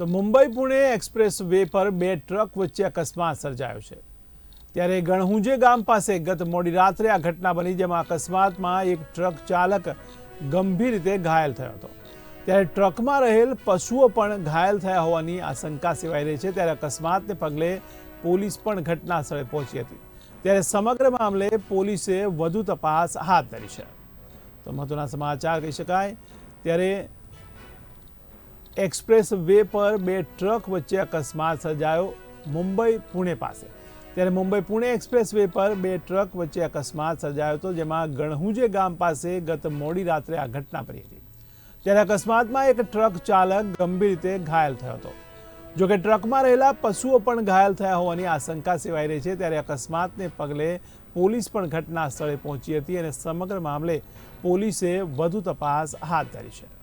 તો Mumbai Pune express way પર બે ટ્રક વચ્ચે અકસ્માત સર્જાયો છે. ત્યારે ગણહુંજે ગામ પાસે ગત મોડી રાત્રે આ ઘટના બની જેમાં અકસ્માતમાં એક ટ્રક ચાલક ગંભીર રીતે ઘાયલ થયો હતો. ત્યારે ટ્રકમાં રહેલ પશુઓ પણ ઘાયલ થયા હોવાની આશંકા સેવાઈ રહી છે. ત્યારે અકસ્માતને પગલે પોલીસ પણ ઘટના સ્થળે પહોંચી હતી. ત્યારે સમગ્ર મામલે પોલીસે વધુ તપાસ હાથ ધરી છે. તો મહત્વના સમાચાર કહી શકાય. ત્યારે એક્સપ્રેસ વે પર બે ટ્રક વચ્ચે અકસ્માત સર્જાયો મુંબઈ પુણે પાસે. ત્યારે મુંબઈ પુણે એક્સપ્રેસ વે પર બે ટ્રક વચ્ચે અકસ્માત સર્જાયો હતો, જેમાં ગણહુજે ગામ પાસે ગત મોડી રાત્રે આ ઘટના બની હતી. ત્યારે અકસ્માતમાં એક ટ્રક ચાલક ગંભીર રીતે ઘાયલ થયો હતો. જોકે ટ્રકમાં રહેલા પશુઓ પણ ઘાયલ થયા હોવાની આશંકા સેવાઈ રહી છે, ત્યારે અકસ્માતને પગલે પોલીસ પણ ઘટના સ્થળે પહોંચી હતી અને સમગ્ર મામલે પોલીસે વધુ તપાસ હાથ ધરી છે.